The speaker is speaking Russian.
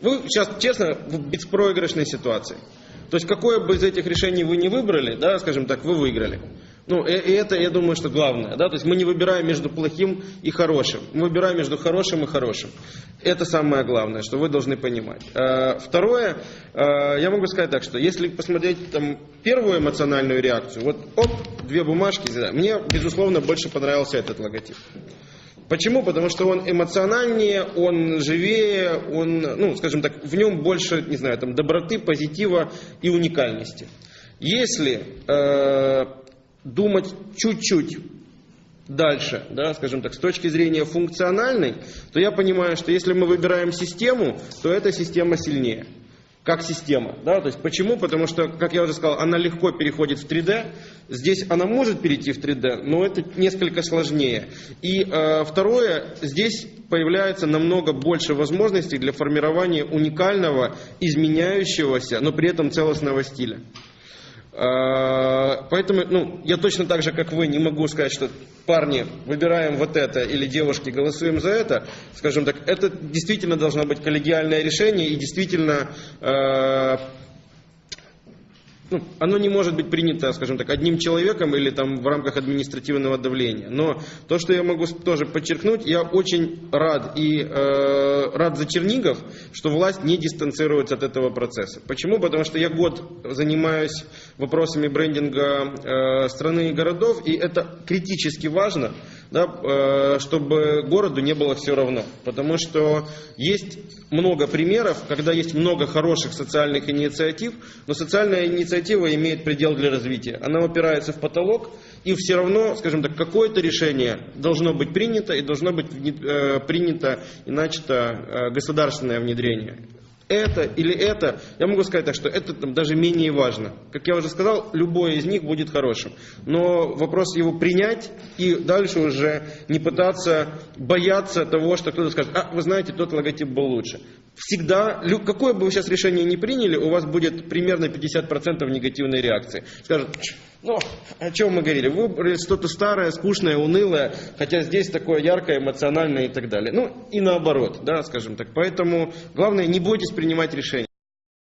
Вы сейчас, честно, в беспроигрышной ситуации. То есть, какое бы из этих решений вы не выбрали, да, скажем так, вы выиграли. Ну, и, и это, я думаю, что главное, да, то есть мы не выбираем между плохим и хорошим, мы выбираем между хорошим и хорошим. Это самое главное, что вы должны понимать. Э, Второе, э, я могу сказать так, что если посмотреть там первую эмоциональную реакцию, вот оп, две бумажки, мне, безусловно, больше понравился этот логотип. Почему? Потому что он эмоциональнее, он живее, он, ну, скажем так, в нем больше, не знаю, там, доброты, позитива и уникальности. Если э, думать чуть-чуть дальше, да, скажем так, с точки зрения функциональной, то я понимаю, что если мы выбираем систему, то эта система сильнее как система. Да? То есть почему? Потому что, как я уже сказал, она легко переходит в 3D. Здесь она может перейти в 3D, но это несколько сложнее. И э, второе, здесь появляется намного больше возможностей для формирования уникального, изменяющегося, но при этом целостного стиля. Э, Поэтому, ну, я точно так же, как вы, не могу сказать, что парни, выбираем вот это, или девушки, голосуем за это. Скажем так, это действительно должно быть коллегиальное решение, и действительно, э, ну, оно не может быть принято, скажем так, одним человеком или там в рамках административного давления. Но то, что я могу тоже подчеркнуть, я очень рад и э, рад за Чернигов, что власть не дистанцируется от этого процесса. Почему? Потому что я год занимаюсь вопросами брендинга э, страны и городов, и это критически важно, да, э, чтобы городу не было все равно. Потому что есть много примеров, когда есть много хороших социальных инициатив, но социальная инициатива имеет предел для развития. Она упирается в потолок, и все равно, скажем так, какое-то решение должно быть принято, и должно быть э, принято и начато э, государственное внедрение. Это или это, я могу сказать так, что это там, даже менее важно. Как я уже сказал, любое из них будет хорошим. Но вопрос его принять и дальше уже не пытаться бояться того, что кто-то скажет, а вы знаете, тот логотип был лучше. Всегда, какое бы вы сейчас решение ни приняли, у вас будет примерно 50% негативной реакции. Скажут, «Ть, ну, о чем мы говорили? Вы выбрали что-то старое, скучное, унылое, хотя здесь такое яркое, эмоциональное и так далее. Ну, и наоборот, да, скажем так. Поэтому главное, не бойтесь принимать решения.